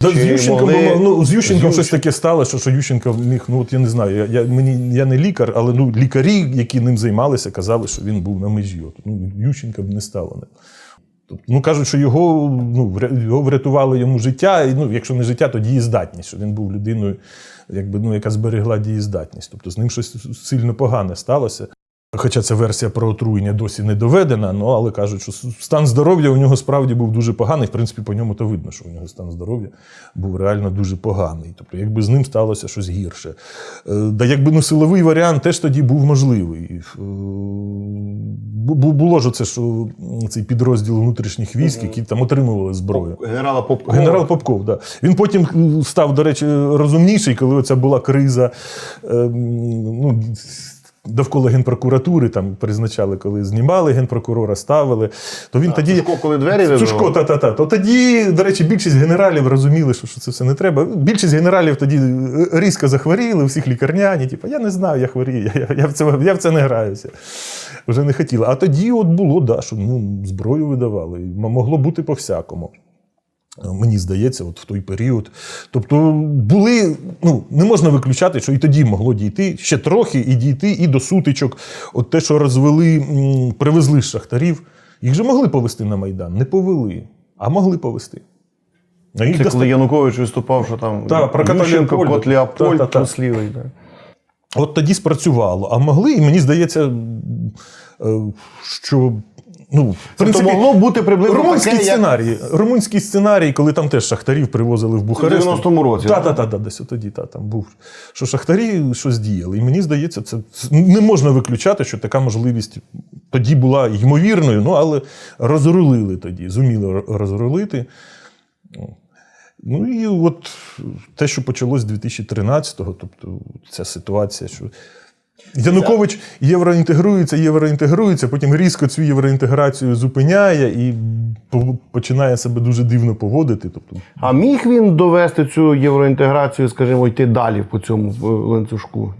Да, з Ющенком, могли- було- ну, з Ющенком з щось таке стало, що, що Ющенко міг, ну от я не знаю, я, я, мені, я не лікар, але ну, лікарі, які ним займалися, казали, що він був на межі. От, ну, Ющенка б не стало. Тобто, ну, кажуть, що його, ну, його врятувало йому життя, і, ну, якщо не життя, то дієздатність, що він був людиною, якби, ну, яка зберегла дієздатність. Тобто з ним щось сильно погане сталося. Хоча ця версія про отруєння досі не доведена, ну, але кажуть, що стан здоров'я у нього справді був дуже поганий. В принципі, по ньому то видно, що у нього стан здоров'я був реально дуже поганий. Тобто, якби з ним сталося щось гірше. Е, Да якби ну, силовий варіант теж тоді був можливий. Е, бу- бу- Було ж це, що цей підрозділ внутрішніх військ, які там отримували зброю. Генерала Попкова. Генерал Попков, да. Він потім став, до речі, розумніший, коли оця була криза. ну, Довкола генпрокуратури там призначали, коли знімали генпрокурора, ставили. То він тоді. Сушко, коли двері Сушко, та, та, та. То тоді, до речі, більшість генералів розуміли, що, що це все не треба. Більшість генералів тоді е, різко захворіли, всіх лікарняні. Типу, я не знаю, я хворію, я, я, я, в це, я в це не граюся. Вже не хотіли. А тоді от було, да, що ну, зброю видавали. Могло бути по-всякому. Мені здається, от в той період. Тобто були, ну не можна виключати, що і тоді могло дійти ще трохи і дійти і до сутичок. От те, що розвели, привезли з шахтарів, їх же могли повести на Майдан. Не повели, а могли повести. А їх Це доста- коли Янукович виступав, що там Та, про кот Леопольд, Та-та-та. да. От тоді спрацювало. А могли, і мені здається, е, що. Ну, в Це могло бути приблизно Румунський таке, як сценарій. Румунський сценарій, коли там теж шахтарів привозили в в Бухарест. 90-му році. Так, так, так, десь тоді та, там був. Що шахтарі щось діяли. І мені здається, це не можна виключати, що така можливість тоді була ймовірною, ну але розрулили тоді, зуміли розрулити. Ну і от те, що почалось з 2013-го, тобто ця ситуація, що Янукович євроінтегрується, євроінтегрується, потім різко цю євроінтеграцію зупиняє і по- починає себе дуже дивно поводити. Тобто, А міг він довести цю євроінтеграцію, скажімо, йти далі по цьому е, ланцюжку?